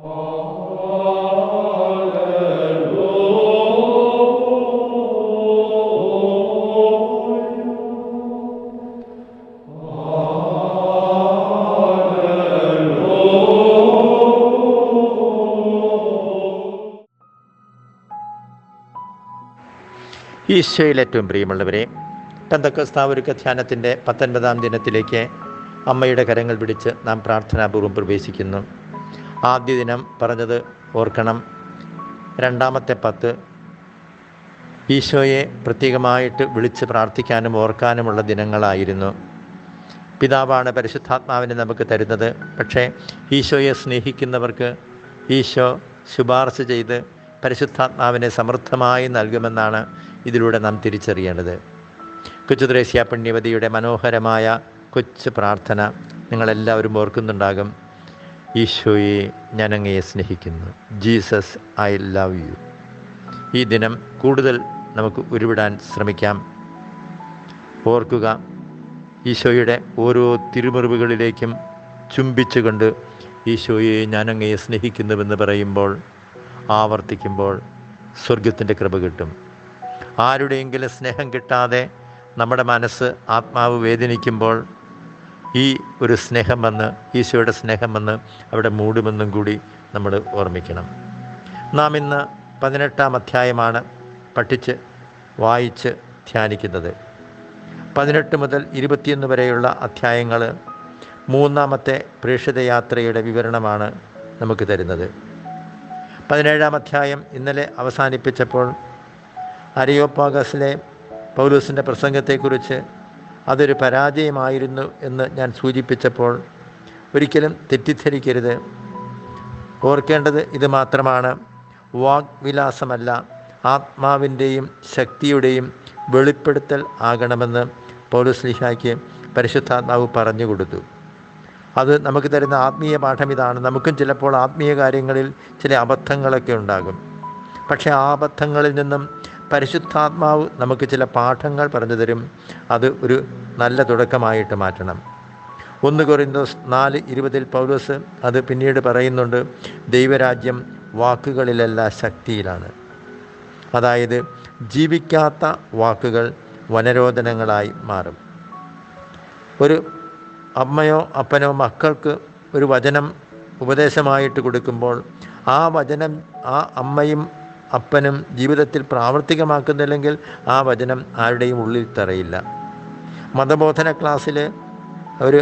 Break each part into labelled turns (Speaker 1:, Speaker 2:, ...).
Speaker 1: ഈശോയിൽ ഏറ്റവും പ്രിയമുള്ളവരെ പെന്തക്കസ്താവൊരുക്ക ധ്യാനത്തിന്റെ പത്തൊൻപതാം ദിനത്തിലേക്ക് അമ്മയുടെ കരങ്ങൾ പിടിച്ച് നാം പ്രാർത്ഥനാപൂർവം പ്രവേശിക്കുന്നു. ആദ്യ ദിനം പറഞ്ഞത് ഓർക്കണം. രണ്ടാമത്തെ പത്ത് ഈശോയെ പ്രത്യേകമായിട്ട് വിളിച്ച് പ്രാർത്ഥിക്കാനും ഓർക്കാനുമുള്ള ദിനങ്ങളായിരുന്നു. പിതാവാണ് പരിശുദ്ധാത്മാവിനെ നമുക്ക് തരുന്നത്. പക്ഷേ ഈശോയെ സ്നേഹിക്കുന്നവർക്ക് ഈശോ ശുപാർശ ചെയ്ത് പരിശുദ്ധാത്മാവിനെ സമൃദ്ധമായി നൽകുമെന്നാണ് ഇതിലൂടെ നാം തിരിച്ചറിയേണ്ടത്. കൊച്ചുദ്രേസ്യ പുണ്യവതിയുടെ മനോഹരമായ കൊച്ചു പ്രാർത്ഥന നിങ്ങളെല്ലാവരും ഓർക്കുന്നുണ്ടാകും. ഈശോയെ ഞാൻ അങ്ങയെ സ്നേഹിക്കുന്നു. Jesus I love you. ഈ ദിനം കൂടുതൽ നമുക്ക് ഉരുവിടാൻ ശ്രമിക്കാം. ഓർക്കുക ഈശോയുടെ ഓരോ തിരുമുറിവുകളിലേക്കും ചുംബിച്ചുകൊണ്ട് ഈശോയെ ഞാൻ അങ്ങയെ സ്നേഹിക്കുന്നുവെന്ന് പറയുമ്പോൾ ആവർത്തിക്കുമ്പോൾ സ്വർഗത്തിന്റെ കൃപ കിട്ടും. ആരുടെയെങ്കിലും സ്നേഹം കിട്ടാതെ നമ്മുടെ മനസ്സ് ആത്മാവ് വേദനിക്കുമ്പോൾ ഈ ഒരു സ്നേഹം വന്ന് ഈശോയുടെ സ്നേഹം വന്ന് അവിടെ മൂടുമെന്നും കൂടി നമ്മൾ ഓർമ്മിക്കണം. നാം ഇന്ന് പതിനെട്ടാം അധ്യായമാണ് പഠിച്ച് വായിച്ച് ധ്യാനിക്കുന്നത്. പതിനെട്ട് മുതൽ ഇരുപത്തിയൊന്ന് വരെയുള്ള അധ്യായങ്ങൾ മൂന്നാമത്തെ പ്രേക്ഷിത യാത്രയുടെ വിവരണമാണ് നമുക്ക് തരുന്നത്. പതിനേഴാം അധ്യായം ഇന്നലെ അവസാനിപ്പിച്ചപ്പോൾ അരിയോപ്പാഗസിലെ പൗലൂസിന്റെ പ്രസംഗത്തെക്കുറിച്ച് അതൊരു പരാജയമായിരുന്നു എന്ന് ഞാൻ സൂചിപ്പിച്ചപ്പോൾ ഒരിക്കലും തെറ്റിദ്ധരിക്കരുത്. ഓർക്കേണ്ടത് ഇത് മാത്രമാണ്. വാഗ്വിലാസമല്ല ആത്മാവിന്റെയും ശക്തിയുടെയും വെളിപ്പെടുത്തൽ ആകണമെന്ന് പൗലുസ്ലിഹായ്ക്ക് പരിശുദ്ധാത്മാവ് പറഞ്ഞു കൊടുത്തു. അത് നമുക്ക് തരുന്ന ആത്മീയ പാഠം ഇതാണ്. നമുക്കും ചിലപ്പോൾ ആത്മീയ കാര്യങ്ങളിൽ ചില അബദ്ധങ്ങളൊക്കെ ഉണ്ടാകും. പക്ഷേ ആ അബദ്ധങ്ങളിൽ നിന്നും പരിശുദ്ധാത്മാവ് നമുക്ക് ചില പാഠങ്ങൾ പറഞ്ഞു തരും. അത് ഒരു നല്ല തുടക്കമായിട്ട് മാറ്റണം. ഒന്ന് കൊറിന്തോസ് നാല് ഇരുപതിൽ പൗലോസ് അത് പിന്നീട് പറയുന്നുണ്ട് ദൈവരാജ്യം വാക്കുകളിലല്ല ശക്തിയിലാണ്. അതായത് ജീവിക്കാത്ത വാക്കുകൾ വനരോധനങ്ങളായി മാറും. ഒരു അമ്മയോ അപ്പനോ മക്കൾക്ക് ഒരു വചനം ഉപദേശമായിട്ട് കൊടുക്കുമ്പോൾ ആ വചനം ആ അമ്മയും അപ്പനും ജീവിതത്തിൽ പ്രാവർത്തികമാക്കുന്നില്ലെങ്കിൽ ആ വചനം ആരുടെയും ഉള്ളിൽ തറയില്ല. മതബോധന ക്ലാസ്സിൽ ഒരു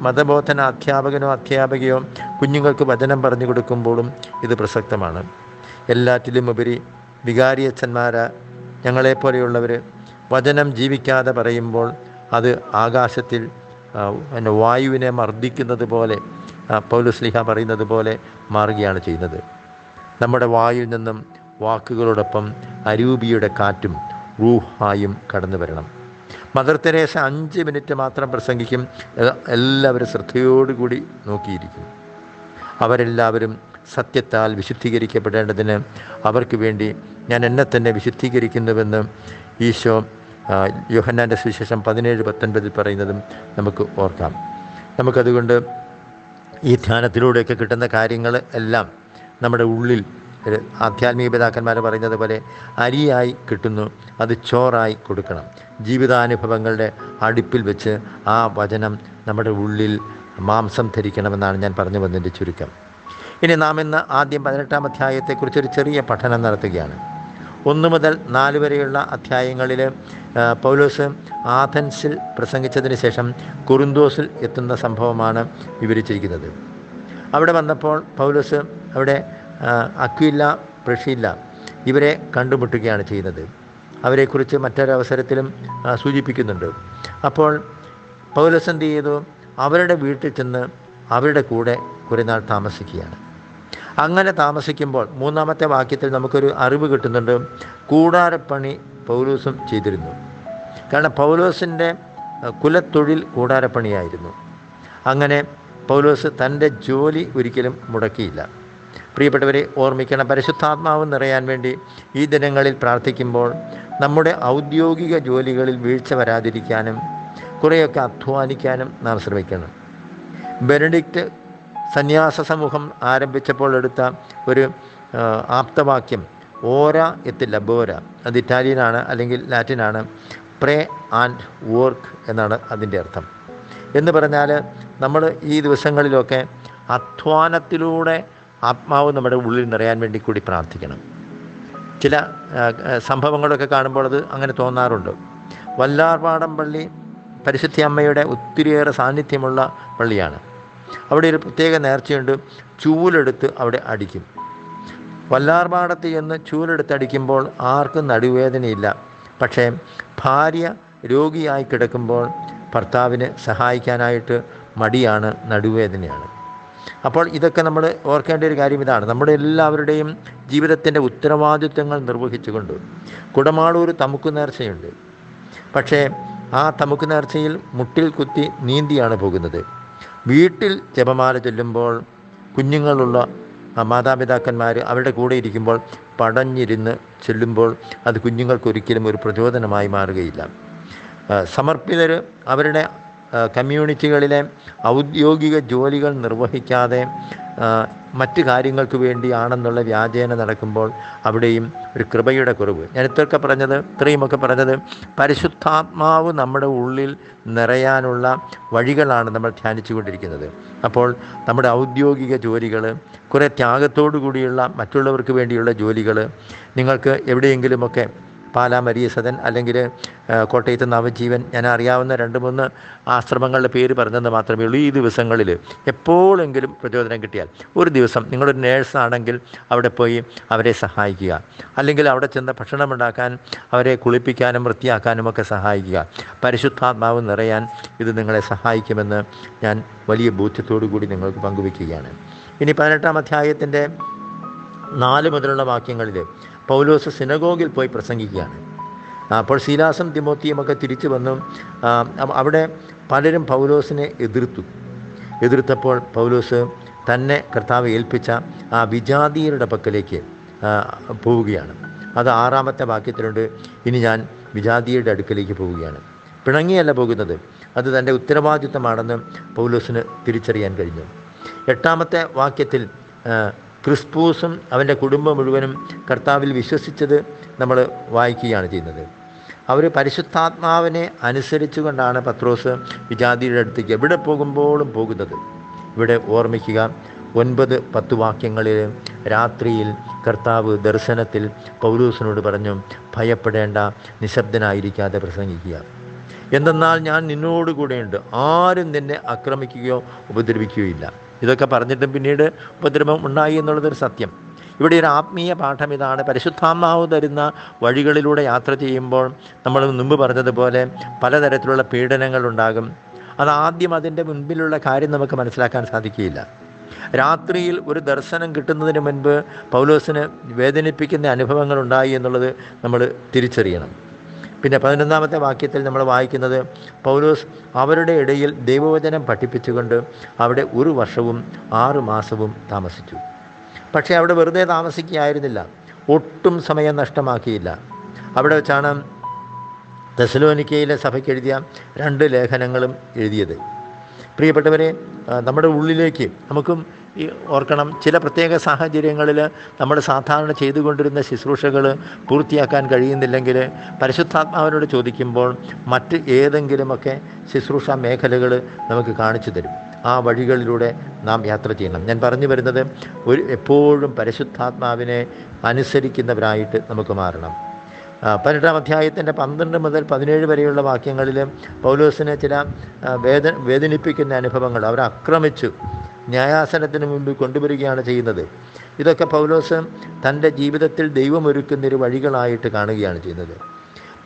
Speaker 1: മതബോധന അധ്യാപകനോ അധ്യാപികയോ കുഞ്ഞുങ്ങൾക്ക് വചനം പറഞ്ഞു കൊടുക്കുമ്പോഴും ഇത് പ്രസക്തമാണ്. എല്ലാറ്റിലും ഉപരി വികാരിയച്ഛന്മാർ ഞങ്ങളെപ്പോലെയുള്ളവർ വചനം ജീവിക്കാതെ പറയുമ്പോൾ അത് ആകാശത്തിൽ പിന്നെ വായുവിനെ മർദ്ദിക്കുന്നത് പോലെ പൗലുസ്ലിഹ പറയുന്നത് പോലെ മാറുകയാണ് ചെയ്യുന്നത്. നമ്മുടെ വായിൽ നിന്നും വാക്കുകളോടൊപ്പം അരൂപിയുടെ കാറ്റും റൂഹായും കടന്നു വരണം. മദർ തെരേസ അഞ്ച് മിനിറ്റ് മാത്രം പ്രസംഗിക്കും. എല്ലാവരും ശ്രദ്ധയോടുകൂടി നോക്കിയിരിക്കും. അവരെല്ലാവരും സത്യത്താൽ വിശുദ്ധീകരിക്കപ്പെടേണ്ടതിന് അവർക്ക് വേണ്ടി ഞാൻ എന്നെ തന്നെ വിശുദ്ധീകരിക്കുന്നുവെന്ന് ഈശോ യോഹന്നാന്റെ സുവിശേഷം പതിനേഴ് പത്തൊൻപതിൽ പറയുന്നതും നമുക്ക് ഓർക്കാം. നമുക്കതുകൊണ്ട് ഈ ധ്യാനത്തിലൂടെയൊക്കെ കിട്ടുന്ന കാര്യങ്ങൾ എല്ലാം നമ്മുടെ ഉള്ളിൽ ആധ്യാത്മിക പിതാക്കന്മാർ പറയുന്നത് പോലെ അരിയായി കിട്ടുന്നു അത് ചോറായി കൊടുക്കണം. ജീവിതാനുഭവങ്ങളുടെ അടുപ്പിൽ വെച്ച് ആ വചനം നമ്മുടെ ഉള്ളിൽ മാംസം ധരിക്കണമെന്നാണ് ഞാൻ പറഞ്ഞു വന്നതിന്റെ ചുരുക്കം. ഇനി നാം ഇന്ന് ആദ്യം പതിനെട്ടാം അധ്യായത്തെക്കുറിച്ചൊരു ചെറിയ പഠനം നടത്തുകയാണ്. ഒന്ന് മുതൽ നാല് വരെയുള്ള അധ്യായങ്ങളിൽ പൗലോസ് ആഥൻസിൽ പ്രസംഗിച്ചതിന് ശേഷം കുറുന്തോസിൽ എത്തുന്ന സംഭവമാണ് വിവരിച്ചിരിക്കുന്നത്. അവിടെ വന്നപ്പോൾ പൗലോസ് അവിടെ അക്വില്ല പ്രഷില്ല ഇവരെ കണ്ടുമുട്ടുകയാണ് ചെയ്യുന്നത്. അവരെക്കുറിച്ച് മറ്റൊരവസരത്തിലും സൂചിപ്പിക്കുന്നുണ്ട്. അപ്പോൾ പൗലോസ് എന്ത് ചെയ്തു? അവരുടെ വീട്ടിൽ ചെന്ന് അവരുടെ കൂടെ കുറേ നാൾ താമസിക്കുകയാണ്. അങ്ങനെ താമസിക്കുമ്പോൾ മൂന്നാമത്തെ വാക്യത്തിൽ നമുക്കൊരു അറിവ് കിട്ടുന്നുണ്ട്. കൂടാരപ്പണി പൗലൂസും ചെയ്തിരുന്നു. കാരണം പൗലോസിന്റെ കുലത്തൊഴിൽ കൂടാരപ്പണിയായിരുന്നു. അങ്ങനെ പൗലോസ് തന്റെ ജോലി ഒരിക്കലും മുടക്കിയില്ല. പ്രിയപ്പെട്ടവരെ ഓർമ്മിക്കണം പരിശുദ്ധാത്മാവ് നിറയാൻ വേണ്ടി ഈ ദിനങ്ങളിൽ പ്രാർത്ഥിക്കുമ്പോൾ നമ്മുടെ ഔദ്യോഗിക ജോലികളിൽ വീഴ്ച വരാതിരിക്കാനും കുറേയൊക്കെ അധ്വാനിക്കാനും നാം ശ്രമിക്കണം. ബെനഡിക്റ്റ് സന്യാസ സമൂഹം ആരംഭിച്ചപ്പോൾ എടുത്ത ഒരു ആപ്തവാക്യം ഓര എത്തി ലബോര അത് ഇറ്റാലിയനാണ് അല്ലെങ്കിൽ ലാറ്റിനാണ് പ്രേ ആൻഡ് വർക്ക് എന്നാണ് അതിന്റെ അർത്ഥം. എന്ന് പറഞ്ഞാൽ നമ്മൾ ഈ ദിവസങ്ങളിലൊക്കെ അധ്വാനത്തിലൂടെ ആത്മാവ് നമ്മുടെ ഉള്ളിൽ നിറയാൻ വേണ്ടി കൂടി പ്രാർത്ഥിക്കണം. ചില സംഭവങ്ങളൊക്കെ കാണുമ്പോൾ അത് അങ്ങനെ തോന്നാറുണ്ട്. വല്ലാർപാടം പള്ളി പരിശുദ്ധി അമ്മയുടെ ഒത്തിരിയേറെ സാന്നിധ്യമുള്ള പള്ളിയാണ്. അവിടെ ഒരു പ്രത്യേക നേർച്ചയുണ്ട്. ചൂലെടുത്ത് അവിടെ അടിക്കും. വല്ലാർപാടത്ത് ചെന്ന് ചൂലെടുത്ത് അടിക്കുമ്പോൾ ആർക്കും നടുവേദനയില്ല. പക്ഷേ ഭാര്യ രോഗിയായി കിടക്കുമ്പോൾ ഭർത്താവിന് സഹായിക്കാനായിട്ട് മടിയാണ് നടുവേദനയാണ്. അപ്പോൾ ഇതൊക്കെ നമ്മൾ ഓർക്കേണ്ട ഒരു കാര്യം ഇതാണ്. നമ്മുടെ എല്ലാവരുടെയും ജീവിതത്തിന്റെ ഉത്തരവാദിത്വങ്ങൾ നിർവഹിച്ചുകൊണ്ട് കുടമാളൂർ തമുക്ക് നേർച്ചയുണ്ട്. പക്ഷേ ആ തമുക്ക് നേർച്ചയിൽ മുട്ടിൽ കുത്തി നീന്തിയാണ് പോകുന്നത്. വീട്ടിൽ ജപമാല ചൊല്ലുമ്പോൾ കുഞ്ഞുങ്ങളുള്ള മാതാപിതാക്കന്മാർ അവരുടെ കൂടെ ഇരിക്കുമ്പോൾ പടഞ്ഞിരുന്ന് ചെല്ലുമ്പോൾ അത് കുഞ്ഞുങ്ങൾക്കൊരിക്കലും ഒരു പ്രചോദനമായി മാറുകയില്ല. സമർപ്പിതർ അവരുടെ കമ്മ്യൂണിറ്റികളിലെ ഔദ്യോഗിക ജോലികൾ നിർവഹിക്കാതെ മറ്റു കാര്യങ്ങൾക്ക് വേണ്ടിയാണെന്നുള്ള വ്യാജേന നടക്കുമ്പോൾ അവിടെയും ഒരു കൃപയുടെ കുറവ്. ഞാൻ ഇത്രയൊക്കെ പറഞ്ഞത് ഇത്രയുമൊക്കെ പറഞ്ഞത് പരിശുദ്ധാത്മാവ് നമ്മുടെ ഉള്ളിൽ നിറയാനുള്ള വഴികളാണ് നമ്മൾ ധ്യാനിച്ചു കൊണ്ടിരിക്കുന്നത് അപ്പോൾ നമ്മുടെ ഔദ്യോഗിക ജോലികൾ കുറേ ത്യാഗത്തോടു കൂടിയുള്ള മറ്റുള്ളവർക്ക് വേണ്ടിയുള്ള ജോലികൾ നിങ്ങൾക്ക് എവിടെയെങ്കിലുമൊക്കെ പാലാ മരീസദൻ അല്ലെങ്കിൽ കോട്ടയത്ത് നവജീവൻ. ഞാൻ അറിയാവുന്ന രണ്ട് മൂന്ന് ആശ്രമങ്ങളുടെ പേര് പറഞ്ഞെന്ന് മാത്രമേ ഉള്ളൂ ഈ ദിവസങ്ങളിൽ. എപ്പോഴെങ്കിലും പ്രചോദനം കിട്ടിയാൽ ഒരു ദിവസം നിങ്ങളൊരു നേഴ്സാണെങ്കിൽ അവിടെ പോയി അവരെ സഹായിക്കുക. അല്ലെങ്കിൽ അവിടെ ചെന്ന് ഭക്ഷണം ഉണ്ടാക്കാൻ അവരെ കുളിപ്പിക്കാനും വൃത്തിയാക്കാനും ഒക്കെ സഹായിക്കുക. പരിശുദ്ധാത്മാവ് നിറയാൻ ഇത് നിങ്ങളെ സഹായിക്കുമെന്ന് ഞാൻ വലിയ ബോധ്യത്തോടു കൂടി നിങ്ങൾക്ക് പങ്കുവയ്ക്കുകയാണ്. ഇനി പതിനെട്ടാം അധ്യായത്തിന്റെ നാല് മുതലുള്ള വാക്യങ്ങളിൽ പൗലോസ് സിനഗോഗിൽ പോയി പ്രസംഗിക്കുകയാണ്. അപ്പോൾ ശീലാസും തിമോത്തിയും ഒക്കെ തിരിച്ചു വന്നു. അവിടെ പലരും പൗലോസിനെ എതിർത്തു. എതിർത്തപ്പോൾ പൗലോസ് തന്നെ കർത്താവ് ഏൽപ്പിച്ച ആ വിജാതീയരുടെ പക്കലേക്ക് പോവുകയാണ്. അത് ആറാമത്തെ വാക്യത്തിലുണ്ട്. ഇനി ഞാൻ വിജാതീയരുടെ അടുക്കലേക്ക് പോവുകയാണ്. പിണങ്ങിയല്ല പോകുന്നത്. അത് തന്റെ ഉത്തരവാദിത്തമാണെന്ന് പൗലോസിന് തിരിച്ചറിയാൻ കഴിഞ്ഞു. എട്ടാമത്തെ വാക്യത്തിൽ ക്രിസ്പൂസും അവന്റെ കുടുംബം മുഴുവനും കർത്താവിൽ വിശ്വസിച്ചത് നമ്മൾ വായിക്കുകയാണ് ചെയ്യുന്നത്. അവർ പരിശുദ്ധാത്മാവിനെ അനുസരിച്ചുകൊണ്ടാണ് പത്രോസ് വിജാതിയുടെ അടുത്തേക്ക് എവിടെ പോകുമ്പോഴും പോകുന്നത്. ഇവിടെ ഓർമ്മിക്കുക ഒൻപത് പത്ത് വാക്യങ്ങളിൽ രാത്രിയിൽ കർത്താവ് ദർശനത്തിൽ പൗലൂസിനോട് പറഞ്ഞു ഭയപ്പെടേണ്ട നിശബ്ദനായിരിക്കാതെ പ്രസംഗിക്കുക. എന്തെന്നാൽ ഞാൻ നിന്നോടുകൂടെയുണ്ട്. ആരും നിന്നെ ആക്രമിക്കുകയോ ഉപദ്രവിക്കുകയോ ഇല്ല ഇതൊക്കെ പറഞ്ഞിട്ടും പിന്നീട് ഉപദ്രവം ഉണ്ടായി എന്നുള്ളതൊരു സത്യം. ഇവിടെ ഒരു ആത്മീയ പാഠം ഇതാണ്. പരിശുദ്ധാത്മാവ് തരുന്ന വഴികളിലൂടെ യാത്ര ചെയ്യുമ്പോൾ നമ്മൾ മുമ്പ് പറഞ്ഞതുപോലെ പലതരത്തിലുള്ള പീഡനങ്ങൾ ഉണ്ടാകും. അതാദ്യം അതിന്റെ മുൻപിലുള്ള കാര്യം നമുക്ക് മനസ്സിലാക്കാൻ സാധിക്കുകയില്ല. രാത്രിയിൽ ഒരു ദർശനം കിട്ടുന്നതിന് മുൻപ് പൗലോസിന് വേദനിപ്പിക്കുന്ന അനുഭവങ്ങൾ ഉണ്ടായി എന്നുള്ളത് നമ്മൾ തിരിച്ചറിയണം. പിന്നെ പതിനൊന്നാമത്തെ വാക്യത്തിൽ നമ്മൾ വായിക്കുന്നത് പൗലോസ് അവരുടെ ഇടയിൽ ദൈവവചനം പഠിപ്പിച്ചുകൊണ്ട് അവിടെ ഒരു വർഷവും ആറ് മാസവും താമസിച്ചു. പക്ഷേ അവിടെ വെറുതെ താമസിക്കുകയായിരുന്നില്ല. ഒട്ടും സമയം നഷ്ടമാക്കിയില്ല. അവിടെ വെച്ചാണ് തെസലോനിക്കയിലെ സഭയ്ക്ക് എഴുതിയ രണ്ട് ലേഖനങ്ങളും എഴുതിയത്. പ്രിയപ്പെട്ടവരെ നമ്മുടെ ഉള്ളിലേക്ക് നമുക്കും ഓർക്കണം ചില പ്രത്യേക സാഹചര്യങ്ങളിൽ നമ്മൾ സാധാരണ ചെയ്തുകൊണ്ടിരുന്ന ശുശ്രൂഷകൾ പൂർത്തിയാക്കാൻ കഴിയുന്നില്ലെങ്കിൽ പരിശുദ്ധാത്മാവിനോട് ചോദിക്കുമ്പോൾ മറ്റ് ഏതെങ്കിലുമൊക്കെ ശുശ്രൂഷ മേഖലകൾ നമുക്ക് കാണിച്ചു തരും. ആ വഴികളിലൂടെ നാം യാത്ര ചെയ്യണം. ഞാൻ പറഞ്ഞു വരുന്നത് ഒരു എപ്പോഴും പരിശുദ്ധാത്മാവിനെ അനുസരിക്കുന്നവരായിട്ട് നമുക്ക് മാറണം. പതിനെട്ടാം അധ്യായത്തിന്റെ പന്ത്രണ്ട് മുതൽ പതിനേഴ് വരെയുള്ള വാക്യങ്ങളിൽ പൗലോസിനെ ചില വേദ വേദനിപ്പിക്കുന്ന അനുഭവങ്ങൾ അവരെ ആക്രമിച്ചു. ന്യായാസനത്തിന് മുമ്പിൽ കൊണ്ടുവരികയാണ് ചെയ്യുന്നത്. ഇതൊക്കെ പൗലോസ് തന്റെ ജീവിതത്തിൽ ദൈവമൊരുക്കുന്നൊരു വഴികളായിട്ട് കാണുകയാണ് ചെയ്യുന്നത്.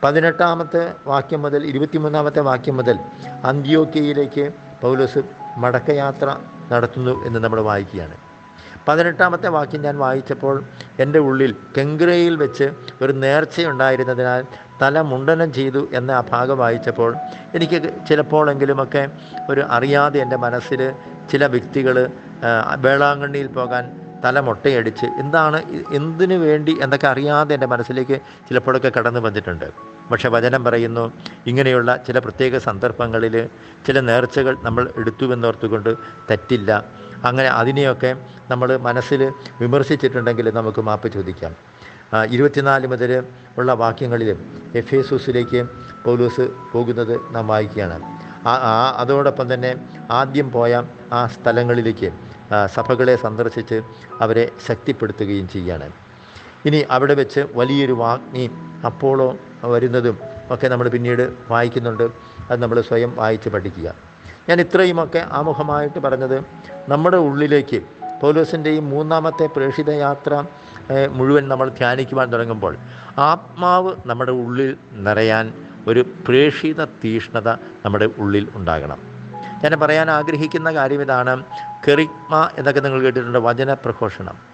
Speaker 1: പതിനെട്ടാമത്തെ വാക്യം മുതൽ ഇരുപത്തിമൂന്നാമത്തെ വാക്യം മുതൽ അന്ത്യോക്കിയയിലേക്ക് പൗലോസ് മടക്കയാത്ര നടത്തുന്നു എന്ന് നമ്മൾ വായിക്കുകയാണ്. പതിനെട്ടാമത്തെ വാക്യം ഞാൻ വായിച്ചപ്പോൾ എന്റെ ഉള്ളിൽ കെങ്കുരയിൽ വെച്ച് ഒരു നേർച്ചയുണ്ടായിരുന്നതിനാൽ തല മുണ്ടനം ചെയ്തു എന്ന ആ ഭാഗം വായിച്ചപ്പോൾ എനിക്ക് ചിലപ്പോഴെങ്കിലുമൊക്കെ ഒരു അറിയാതെ എന്റെ മനസ്സിൽ ചില വ്യക്തികൾ വേളാങ്കണ്ണിയിൽ പോകാൻ തല മുട്ടയടിച്ച് എന്താണ് എന്തിനു വേണ്ടി എന്നൊക്കെ അറിയാതെ എന്റെ മനസ്സിലേക്ക് ചിലപ്പോഴൊക്കെ കടന്നു വന്നിട്ടുണ്ട്. പക്ഷെ വചനം പറയുന്നു ഇങ്ങനെയുള്ള ചില പ്രത്യേക സന്ദർഭങ്ങളിൽ ചില നേർച്ചകൾ നമ്മൾ എടുത്തുവെന്നോർത്തുകൊണ്ട് തെറ്റില്ല. അങ്ങനെ അതിനെയൊക്കെ നമ്മൾ മനസ്സിൽ വിമർശിച്ചിട്ടുണ്ടെങ്കിൽ നമുക്ക് മാപ്പ് ചോദിക്കാം. ഇരുപത്തിനാല് മുതൽ ഉള്ള വാക്യങ്ങളിലും എഫ് എസൂസിലേക്ക് പൗലൂസ് പോകുന്നത് നാം വായിക്കുകയാണ്. ആ അതോടൊപ്പം തന്നെ ആദ്യം പോയ ആ സ്ഥലങ്ങളിലേക്ക് സഭകളെ സന്ദർശിച്ച് അവരെ ശക്തിപ്പെടുത്തുകയും ചെയ്യുകയാണ്. ഇനി അവിടെ വെച്ച് വലിയൊരു വാഗ്നി അപ്പോളോ വരുന്നതും ഒക്കെ നമ്മൾ പിന്നീട് വായിക്കുന്നുണ്ട്. അത് നമ്മൾ സ്വയം വായിച്ച് പഠിക്കുക. ഞാൻ ഇത്രയുമൊക്കെ ആമുഖമായിട്ട് പറഞ്ഞത് നമ്മുടെ ഉള്ളിലേക്ക് പൗലോസിന്റെ ഈ മൂന്നാമത്തെ പ്രേക്ഷിത യാത്ര മുഴുവൻ നമ്മൾ ധ്യാനിക്കുവാൻ തുടങ്ങുമ്പോൾ ആത്മാവ് നമ്മുടെ ഉള്ളിൽ നിറയാൻ ഒരു പ്രേക്ഷിത തീഷ്ണത നമ്മുടെ ഉള്ളിൽ ഉണ്ടാകണം. ഞാൻ പറയാൻ ആഗ്രഹിക്കുന്ന കാര്യം ഇതാണ് കെറിക്മ എന്നൊക്കെ നിങ്ങൾ കേട്ടിട്ടുണ്ട് വചനപ്രഘോഷണം.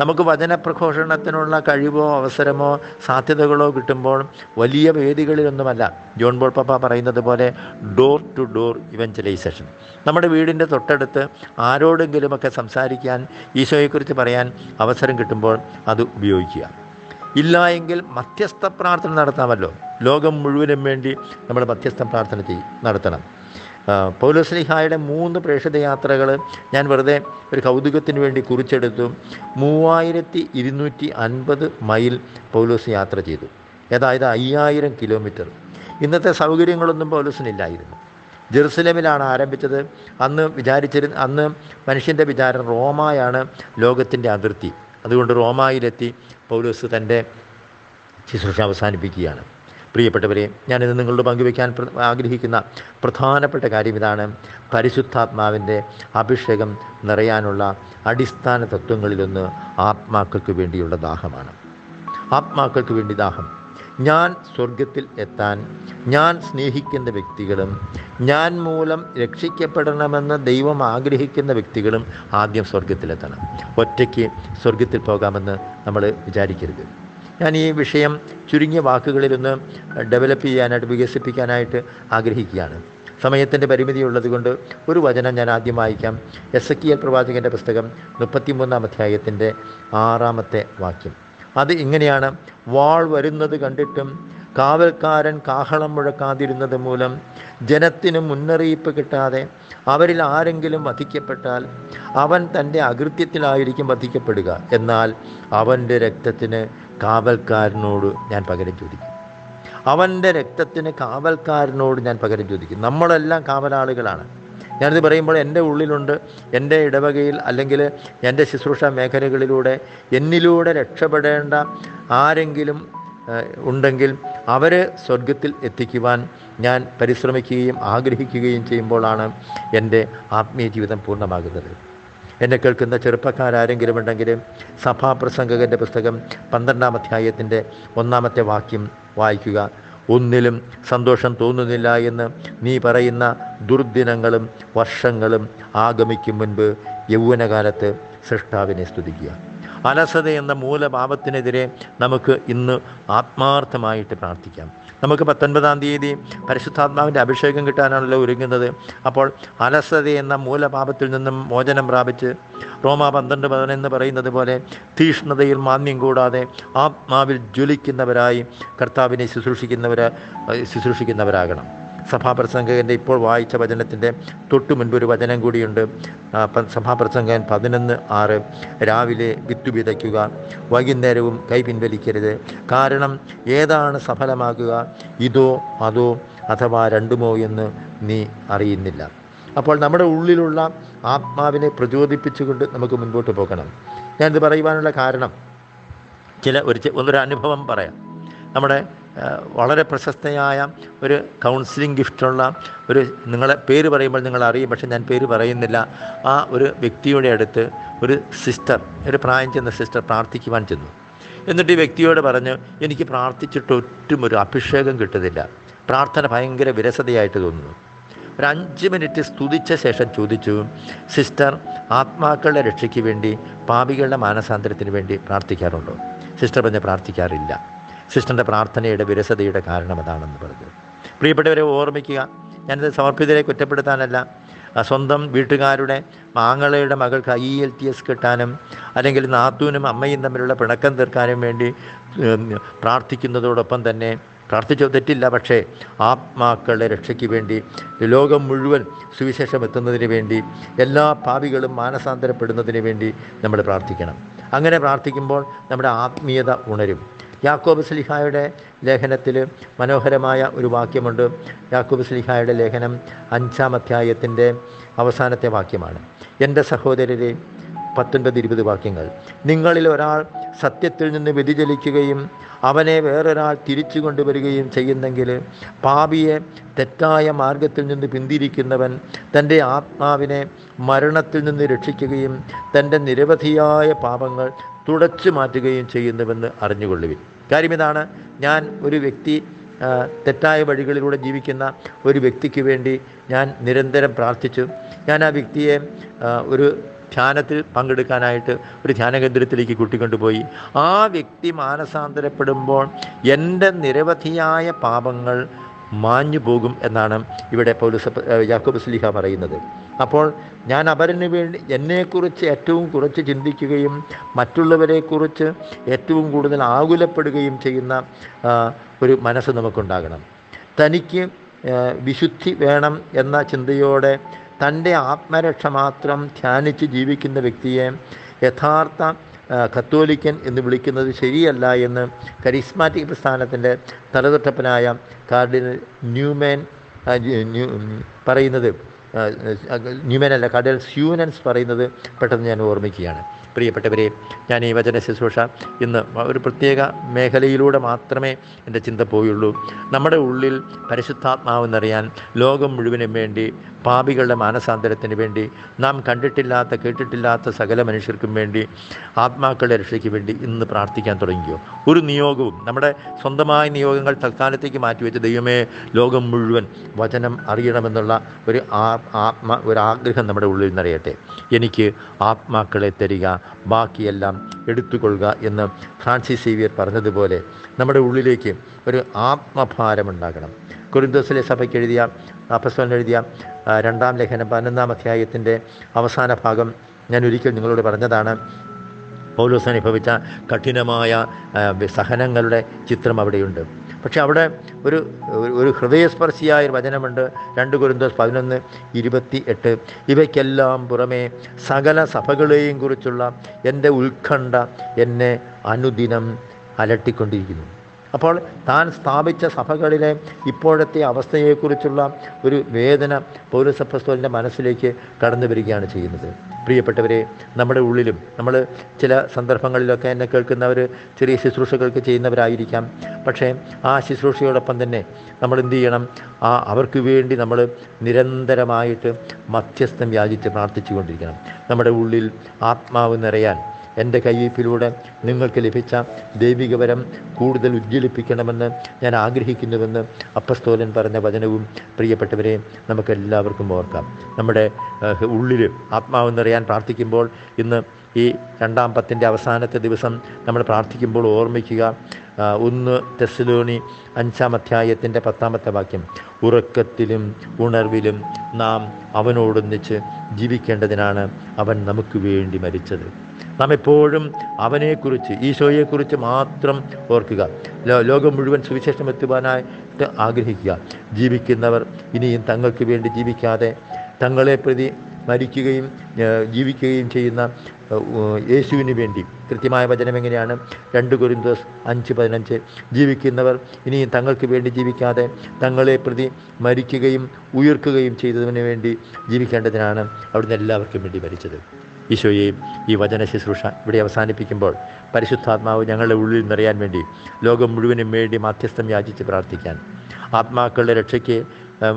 Speaker 1: നമുക്ക് വചനപ്രഘോഷണത്തിനുള്ള കഴിവോ അവസരമോ സാധ്യതകളോ കിട്ടുമ്പോൾ വലിയ വേദികളിലൊന്നുമല്ല. ജോൺ ബോൾ പപ്പ പറയുന്നത് പോലെ ഡോർ ടു ഡോർ ഇവഞ്ചലൈസേഷൻ. നമ്മുടെ വീടിന്റെ തൊട്ടടുത്ത് ആരോടെങ്കിലുമൊക്കെ സംസാരിക്കാൻ ഈശോയെക്കുറിച്ച് പറയാൻ അവസരം കിട്ടുമ്പോൾ അത് ഉപയോഗിക്കുക. ഇല്ല എങ്കിൽ മധ്യസ്ഥ പ്രാർത്ഥന നടത്താമല്ലോ. ലോകം മുഴുവനും വേണ്ടി നമ്മൾ മധ്യസ്ഥ പ്രാർത്ഥന നടത്തണം. പൗലോസ്ലിഹായുടെ മൂന്ന് പ്രേക്ഷിത യാത്രകൾ ഞാൻ വെറുതെ ഒരു കൗതുകത്തിന് വേണ്ടി കുറിച്ചെടുത്തു. മൂവായിരത്തി ഇരുന്നൂറ്റി അൻപത് മൈൽ പൗലോസ് യാത്ര ചെയ്തു. അതായത് അയ്യായിരം കിലോമീറ്റർ. ഇന്നത്തെ സൗകര്യങ്ങളൊന്നും പൗലോസിനില്ലായിരുന്നു. ജെറുസലേമിലാണ് ആരംഭിച്ചത്. അന്ന് വിചാരിച്ചിരുന്ന അന്ന് മനുഷ്യന്റെ വിചാരം റോമായാണ് ലോകത്തിന്റെ അതിർത്തി. അതുകൊണ്ട് റോമായിലെത്തി പൗലോസ് തന്റെ ശുശ്രൂഷ അവസാനിപ്പിക്കുകയാണ്. പ്രിയപ്പെട്ടവരെ ഞാനിത് നിങ്ങളോട് പങ്കുവയ്ക്കാൻ ആഗ്രഹിക്കുന്ന പ്രധാനപ്പെട്ട കാര്യം ഇതാണ് പരിശുദ്ധാത്മാവിന്റെ അഭിഷേകം നിറയാനുള്ള അടിസ്ഥാന തത്വങ്ങളിലൊന്ന് ആത്മാക്കൾക്ക് വേണ്ടിയുള്ള ദാഹമാണ്. ആത്മാക്കൾക്ക് വേണ്ടി ദാഹം. ഞാൻ സ്വർഗത്തിൽ എത്താൻ ഞാൻ സ്നേഹിക്കുന്ന വ്യക്തികളും ഞാൻ മൂലം രക്ഷിക്കപ്പെടണമെന്ന് ദൈവം ആഗ്രഹിക്കുന്ന വ്യക്തികളും ആദ്യം സ്വർഗത്തിലെത്തണം ഒറ്റയ്ക്ക് സ്വർഗത്തിൽ പോകാമെന്ന് നമ്മൾ വിചാരിക്കരുത്. ഞാൻ ഈ വിഷയം ചുരുങ്ങിയ വാക്കുകളിലൊന്ന് ഡെവലപ്പ് ചെയ്യാനായിട്ട് വികസിപ്പിക്കാനായിട്ട് ആഗ്രഹിക്കുകയാണ്. സമയത്തിന്റെ പരിമിതി ഉള്ളതുകൊണ്ട് ഒരു വചനം ഞാൻ ആദ്യം വായിക്കാം. എസ് എ പ്രവാചകന്റെ പുസ്തകം മുപ്പത്തിമൂന്നാം അധ്യായത്തിന്റെ ആറാമത്തെ വാക്യം. അത് ഇങ്ങനെയാണ്. വാൾ വരുന്നത് കണ്ടിട്ടും കാവൽക്കാരൻ കാഹളം മുഴക്കാതിരുന്നത് മൂലം ജനത്തിന് മുന്നറിയിപ്പ് കിട്ടാതെ അവരിൽ ആരെങ്കിലും വധിക്കപ്പെട്ടാൽ അവൻ തന്റെ അകൃത്യത്തിലായിരിക്കും വധിക്കപ്പെടുക. എന്നാൽ അവന്റെ രക്തത്തിന് കാവൽക്കാരനോട് ഞാൻ പകരം ചോദിക്കും. അവന്റെ രക്തത്തിന് കാവൽക്കാരനോട് ഞാൻ പകരം ചോദിക്കും. നമ്മളെല്ലാം കാവലാളുകളാണ്. ഞാനിത് പറയുമ്പോൾ എന്റെ ഉള്ളിലുണ്ട് എന്റെ ഇടവകയിൽ അല്ലെങ്കിൽ എന്റെ ശുശ്രൂഷ മേഖലകളിലൂടെ എന്നിലൂടെ രക്ഷപ്പെടേണ്ട ആരെങ്കിലും ഉണ്ടെങ്കിൽ അവരെ സ്വർഗത്തിൽ എത്തിക്കുവാൻ ഞാൻ പരിശ്രമിക്കുകയും ആഗ്രഹിക്കുകയും ചെയ്യുമ്പോഴാണ് എന്റെ ആത്മീയ ജീവിതം പൂർണമാകുന്നത്. എന്നെ കേൾക്കുന്ന ചെറുപ്പക്കാരെങ്കിലും ഉണ്ടെങ്കിൽ സഭാപ്രസംഗകന്റെ പുസ്തകം പന്ത്രണ്ടാം അധ്യായത്തിന്റെ ഒന്നാമത്തെ വാക്യം വായിക്കുക. ഒന്നിലും സന്തോഷം തോന്നുന്നില്ല എന്ന് നീ പറയുന്ന ദുർദിനങ്ങളും വർഷങ്ങളും ആഗമിക്കും മുൻപ് യൗവനകാലത്ത് സൃഷ്ടാവിനെ സ്തുതിക്കുക. അലസത എന്ന മൂലഭാവത്തിനെതിരെ നമുക്ക് ഇന്ന് ആത്മാർത്ഥമായിട്ട് പ്രാർത്ഥിക്കാം. നമുക്ക് പത്തൊൻപതാം തീയതി പരിശുദ്ധാത്മാവിന്റെ അഭിഷേകം കിട്ടാനാണല്ലോ ഒരുങ്ങുന്നത്. അപ്പോൾ അലസത എന്ന മൂലഭാവത്തിൽ നിന്നും മോചനം പ്രാപിച്ച് റോമ പന്ത്രണ്ട് പതിനെന്ന് പറയുന്നത് പോലെ തീഷ്ണതയിൽ മാന്യം കൂടാതെ ആത്മാവിൽ ജ്വലിക്കുന്നവരായി കർത്താവിനെ ശുശ്രൂഷിക്കുന്നവർ ശുശ്രൂഷിക്കുന്നവരാകണം. സഭാപ്രസംഗകന്റെ ഇപ്പോൾ വായിച്ച വചനത്തിന്റെ തൊട്ടു മുൻപ് ഒരു വചനം കൂടിയുണ്ട്. സഭാപ്രസംഗകൻ പതിനൊന്ന് ആറ് രാവിലെ വിത്തു വിതയ്ക്കുക വൈകുന്നേരവും കൈ പിൻവലിക്കരുത്. കാരണം ഏതാണ് സഫലമാകുക? ഇതോ അതോ അഥവാ രണ്ടുമോ എന്ന് നീ അറിയുന്നില്ല. അപ്പോൾ നമ്മുടെ ഉള്ളിലുള്ള ആത്മാവിനെ പ്രചോദിപ്പിച്ചുകൊണ്ട് നമുക്ക് മുൻപോട്ട് പോകണം. ഞാനിത് പറയുവാനുള്ള കാരണം ചില ഒരു ഒന്നൊരു അനുഭവം പറയാം. നമ്മുടെ വളരെ പ്രശസ്തയായ ഒരു കൗൺസിലിംഗ് ഗിഫ്റ്റുള്ള ഒരു നിങ്ങളെ പേര് പറയുമ്പോൾ നിങ്ങൾ അറിയും പക്ഷെ ഞാൻ പേര് പറയുന്നില്ല. ആ ഒരു വ്യക്തിയുടെ അടുത്ത് ഒരു സിസ്റ്റർ ഒരു പ്രായം ചെന്ന സിസ്റ്റർ പ്രാർത്ഥിക്കുവാൻ ചെന്നു. എന്നിട്ട് ഈ വ്യക്തിയോട് പറഞ്ഞു എനിക്ക് പ്രാർത്ഥിച്ചിട്ട് ഒറ്റും ഒരു അഭിഷേകം കിട്ടുന്നില്ല. പ്രാർത്ഥന ഭയങ്കര വിരസതയായിട്ട് തോന്നുന്നു. ഒരു അഞ്ച് മിനിറ്റ് സ്തുതിച്ച ശേഷം ചോദിച്ചു സിസ്റ്റർ ആത്മാക്കളുടെ രക്ഷയ്ക്ക് വേണ്ടി പാപികളുടെ മാനസാന്തരത്തിന് വേണ്ടി പ്രാർത്ഥിക്കാറുണ്ടോ? സിസ്റ്റർ പറഞ്ഞ് പ്രാർത്ഥിക്കാറില്ല. സിസ്റ്ററിന്റെ പ്രാർത്ഥനയുടെ വിരസതയുടെ കാരണം അതാണെന്ന് പറഞ്ഞു പ്രിയപ്പെട്ടവരെ ഓർമ്മിക്കുക ഞാനിത് സമർപ്പിതരെ കുറ്റപ്പെടുത്താനല്ല. സ്വന്തം വീട്ടുകാരുടെ മാങ്ങളയുടെ മകൾക്ക് ഐ എൽ ടി എസ് കിട്ടാനും അല്ലെങ്കിൽ നാത്തൂനും അമ്മയും തമ്മിലുള്ള പിണക്കം തീർക്കാനും വേണ്ടി പ്രാർത്ഥിക്കുന്നതോടൊപ്പം തന്നെ പ്രാർത്ഥിച്ചോ തെറ്റില്ല പക്ഷേ ആത്മാക്കളുടെ രക്ഷയ്ക്ക് വേണ്ടി ലോകം മുഴുവൻ സുവിശേഷം എത്തുന്നതിന് വേണ്ടി എല്ലാ പാപികളും മാനസാന്തരപ്പെടുന്നതിന് വേണ്ടി നമ്മൾ പ്രാർത്ഥിക്കണം. അങ്ങനെ പ്രാർത്ഥിക്കുമ്പോൾ നമ്മുടെ ആത്മീയത ഉണരും. യാക്കോബ് സ്ലിഹായുടെ ലേഖനത്തിൽ മനോഹരമായ ഒരു വാക്യമുണ്ട്. യാക്കോബ് സ്ലിഹായുടെ ലേഖനം അഞ്ചാം അധ്യായത്തിന്റെ അവസാനത്തെ വാക്യമാണ്. എന്റെ സഹോദരരെ പത്തൊൻപത് ഇരുപത് വാക്യങ്ങൾ. നിങ്ങളിൽ ഒരാൾ സത്യത്തിൽ നിന്ന് വ്യതിചലിക്കുകയും അവനെ വേറൊരാൾ തിരിച്ചു കൊണ്ടുവരികയും ചെയ്യുന്നെങ്കിൽ പാപിയെ തെറ്റായ മാർഗത്തിൽ നിന്ന് പിന്തിരിക്കുന്നവൻ തന്റെ ആത്മാവിനെ മരണത്തിൽ നിന്ന് രക്ഷിക്കുകയും തന്റെ നിരവധിയായ പാപങ്ങൾ തുടച്ചു മാറ്റുകയും ചെയ്യുന്നുവെന്ന് അറിഞ്ഞുകൊള്ളുവിൻ. കാര്യം ഇതാണ് ഞാൻ ഒരു വ്യക്തി തെറ്റായ വഴികളിലൂടെ ജീവിക്കുന്ന ഒരു വ്യക്തിക്ക് വേണ്ടി ഞാൻ നിരന്തരം പ്രാർത്ഥിച്ചു. ഞാൻ ആ വ്യക്തിയെ ഒരു ധ്യാനത്തിൽ പങ്കെടുക്കാനായിട്ട് ഒരു ധ്യാന കേന്ദ്രത്തിലേക്ക് കൂട്ടിക്കൊണ്ടുപോയി. ആ വ്യക്തി മാനസാന്തരപ്പെടുമ്പോൾ എന്റെ നിരവധിയായ പാപങ്ങൾ മാഞ്ഞു പോകും എന്നാണ് ഇവിടെ പൗലുസ യാക്കോബ് സ്ലിഹ പറയുന്നത്. അപ്പോൾ ഞാൻ അവരിന് വേണ്ടി എന്നെക്കുറിച്ച് ഏറ്റവും കുറച്ച് ചിന്തിക്കുകയും മറ്റുള്ളവരെക്കുറിച്ച് ഏറ്റവും കൂടുതൽ ആകുലപ്പെടുകയും ചെയ്യുന്ന ഒരു മനസ്സ് നമുക്കുണ്ടാകണം. തനിക്ക് വിശുദ്ധി വേണം എന്ന ചിന്തയോടെ തന്റെ ആത്മരക്ഷ മാത്രം ധ്യാനിച്ച് ജീവിക്കുന്ന വ്യക്തിയെ യഥാർത്ഥ കത്തോലിക്കൻ എന്ന് വിളിക്കുന്നത് ശരിയല്ല എന്ന് കരിസ്മാറ്റിക് പ്രസ്ഥാനത്തിന്റെ തലതൊട്ടപ്പനായ കാർഡിനൽ ന്യൂമാൻ പറയുന്നത് ആ, കടൽ സ്യൂനൻസ് പറയുന്നത് പെട്ടെന്ന് ഞാൻ ഓർമ്മിക്കുകയാണ്. പ്രിയപ്പെട്ടവരെ ഞാൻ ഈ വചന ശുശ്രൂഷ ഇന്ന് ഒരു പ്രത്യേക മേഖലയിലൂടെ മാത്രമേ എന്റെ ചിന്ത പോയുള്ളൂ. നമ്മുടെ ഉള്ളിൽ പരിശുദ്ധാത്മാവെന്നറിയാൻ ലോകം മുഴുവനും വേണ്ടി പാപികളുടെ മാനസാന്തരത്തിന് വേണ്ടി നാം കണ്ടിട്ടില്ലാത്ത കേട്ടിട്ടില്ലാത്ത സകല മനുഷ്യർക്കും വേണ്ടി ആത്മാക്കളുടെ രക്ഷയ്ക്ക് വേണ്ടി ഇന്ന് പ്രാർത്ഥിക്കാൻ തുടങ്ങിയോ? ഒരു നിയോഗവും നമ്മുടെ സ്വന്തമായ നിയോഗങ്ങൾ തൽക്കാലത്തേക്ക് മാറ്റിവെച്ച് ദൈവമേ ലോകം മുഴുവൻ വചനം അറിയണമെന്നുള്ള ഒരു ആ- ആത്മ ഒരാഗ്രഹം നമ്മുടെ ഉള്ളിൽ നിറയട്ടെ എനിക്ക് ആത്മാക്കളെ തരിക ബാക്കിയെല്ലാം എടുത്തുകൊള്ളുക എന്ന് ഫ്രാൻസിസ് സേവിയർ പറഞ്ഞതുപോലെ നമ്മുടെ ഉള്ളിലേക്ക് ഒരു ആത്മഭാരമുണ്ടാകണം കുരുന്തോസിലെ സഭയ്ക്ക് എഴുതിയ അപ്പസ്വലിന് എഴുതിയ രണ്ടാം ലേഖനം പതിനൊന്നാം അധ്യായത്തിന്റെ അവസാന ഭാഗം ഞാൻ ഒരിക്കൽ നിങ്ങളോട് പറഞ്ഞതാണ്. പൗലോസ് അനുഭവിച്ച കഠിനമായ സഹനങ്ങളുടെ ചിത്രം അവിടെയുണ്ട്. പക്ഷെ അവിടെ ഒരു ഒരു- ഹൃദയസ്പർശിയായ ഒരു വചനമുണ്ട്. രണ്ട് കുരുന്തോസ് പതിനൊന്ന് ഇരുപത്തി എട്ട് ഇവയ്ക്കെല്ലാം പുറമേ സകല സഭകളെയും കുറിച്ചുള്ള എന്റെ ഉത്കണ്ഠ എന്നെ അനുദിനം അലട്ടിക്കൊണ്ടിരിക്കുന്നു. അപ്പോൾ താൻ സ്ഥാപിച്ച സഭകളിലെ ഇപ്പോഴത്തെ അവസ്ഥയെക്കുറിച്ചുള്ള ഒരു വേദന പൗരസഭസ്തോലിന്റെ മനസ്സിലേക്ക് കടന്നു വരികയാണ് ചെയ്യുന്നത്. പ്രിയപ്പെട്ടവരെ നമ്മുടെ ഉള്ളിലും നമ്മൾ ചില സന്ദർഭങ്ങളിലൊക്കെ എന്നെ കേൾക്കുന്നവർ ചെറിയ ശുശ്രൂഷകൾക്ക് ചെയ്യുന്നവരായിരിക്കാം. പക്ഷേ ആ ശുശ്രൂഷയോടൊപ്പം തന്നെ നമ്മൾ എന്ത് ചെയ്യണം? ആ അവർക്ക് വേണ്ടി നമ്മൾ നിരന്തരമായിട്ട് മധ്യസ്ഥം യാചിച്ച് പ്രാർത്ഥിച്ചു കൊണ്ടിരിക്കണം നമ്മുടെ ഉള്ളിൽ ആത്മാവ് നിറയാൻ എന്റെ കയ്യിരിപ്പിലൂടെ നിങ്ങൾക്ക് ലഭിച്ച ദൈവികവരം കൂടുതൽ ഉജ്ജ്വലിപ്പിക്കണമെന്ന് ഞാൻ ആഗ്രഹിക്കുന്നുവെന്ന് അപ്പസ്തോലൻ പറഞ്ഞ വചനവും പ്രിയപ്പെട്ടവരെ നമുക്കെല്ലാവർക്കും ഓർക്കാം. നമ്മുടെ ഉള്ളിൽ ആത്മാവെന്നറിയാൻ പ്രാർത്ഥിക്കുമ്പോൾ ഇന്ന് ഈ രണ്ടാം പത്തിന്റെ അവസാനത്തെ ദിവസം നമ്മൾ പ്രാർത്ഥിക്കുമ്പോൾ ഓർമ്മിക്കുക ഒന്ന് തെസ്സലോണി അഞ്ചാം അധ്യായത്തിന്റെ പത്താമത്തെ വാക്യം. ഉറക്കത്തിലും ഉണർവിലും നാം അവനോടൊന്നിച്ച് ജീവിക്കേണ്ടതിനാണ് അവൻ നമുക്ക് വേണ്ടി മരിച്ചത്. നാം എപ്പോഴും അവനെക്കുറിച്ച് ഈശോയെക്കുറിച്ച് മാത്രം ഓർക്കുക. ലോകം മുഴുവൻ സുവിശേഷം എത്തുവാനായിട്ട് ആഗ്രഹിക്കുക. ജീവിക്കുന്നവർ ഇനിയും തങ്ങൾക്ക് വേണ്ടി ജീവിക്കാതെ തങ്ങളെ പ്രതി മരിക്കുകയും ജീവിക്കുകയും ചെയ്യുന്ന യേശുവിന് വേണ്ടി. കൃത്യമായ വചനം എങ്ങനെയാണ്? രണ്ട് കൊരിന്തോസ് അഞ്ച് പതിനഞ്ച്. ജീവിക്കുന്നവർ ഇനിയും തങ്ങൾക്ക് വേണ്ടി ജീവിക്കാതെ തങ്ങളെ പ്രതി മരിക്കുകയും ഉയർക്കുകയും ചെയ്തതിന് വേണ്ടി ജീവിക്കേണ്ടതിനാണ് അവിടുന്ന് എല്ലാവർക്കും വേണ്ടി മരിച്ചത്. ഈശോയെയും ഈ വചന ശുശ്രൂഷ ഇവിടെ അവസാനിപ്പിക്കുമ്പോൾ പരിശുദ്ധാത്മാവ് ഞങ്ങളുടെ ഉള്ളിൽ നിറയാൻ വേണ്ടി ലോകം മുഴുവനും വേണ്ടി മാധ്യസ്ഥം യാചിച്ച് പ്രാർത്ഥിക്കാൻ ആത്മാക്കളുടെ രക്ഷയ്ക്ക്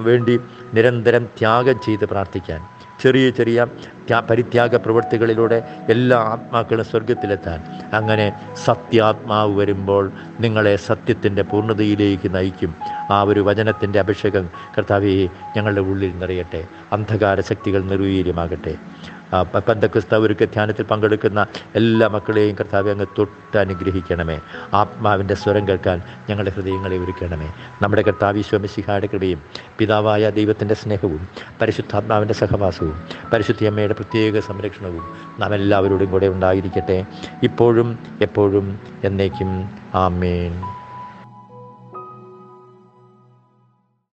Speaker 1: വേണ്ടി നിരന്തരം ത്യാഗം ചെയ്ത് പ്രാർത്ഥിക്കാൻ ചെറിയ ചെറിയ ത്യാ- പരിത്യാഗ പ്രവൃത്തികളിലൂടെ എല്ലാ ആത്മാക്കളും സ്വർഗത്തിലെത്താൻ അങ്ങനെ സത്യാത്മാവ് വരുമ്പോൾ നിങ്ങളെ സത്യത്തിന്റെ പൂർണതയിലേക്ക് നയിക്കും. ആ ഒരു വചനത്തിന്റെ അഭിഷേകം കർത്താവെ ഞങ്ങളുടെ ഉള്ളിൽ നിറയട്ടെ. അന്ധകാര ശക്തികൾ നിർവീര്യമാകട്ടെ ആ, പ- പന്തക്രിസ്ത ഒരുക്ക ധ്യാനത്തിൽ പങ്കെടുക്കുന്ന എല്ലാ മക്കളെയും കർത്താവ് അങ്ങ് തൊട്ട് അനുഗ്രഹിക്കണമേ. ആത്മാവിന്റെ സ്വരം കേൾക്കാൻ ഞങ്ങളുടെ ഹൃദയങ്ങളെ ഒരുക്കണമേ. നമ്മുടെ കർത്താവ് ഈശോമിശിഹായുടെ കൃപയും പിതാവായ ദൈവത്തിന്റെ സ്നേഹവും പരിശുദ്ധാത്മാവിന്റെ സഹവാസവും പരിശുദ്ധിയമ്മയുടെ പ്രത്യേക സംരക്ഷണവും നാം എല്ലാവരോടും കൂടെ ഉണ്ടായിരിക്കട്ടെ. ഇപ്പോഴും എപ്പോഴും എന്നേക്കും ആമേൻ.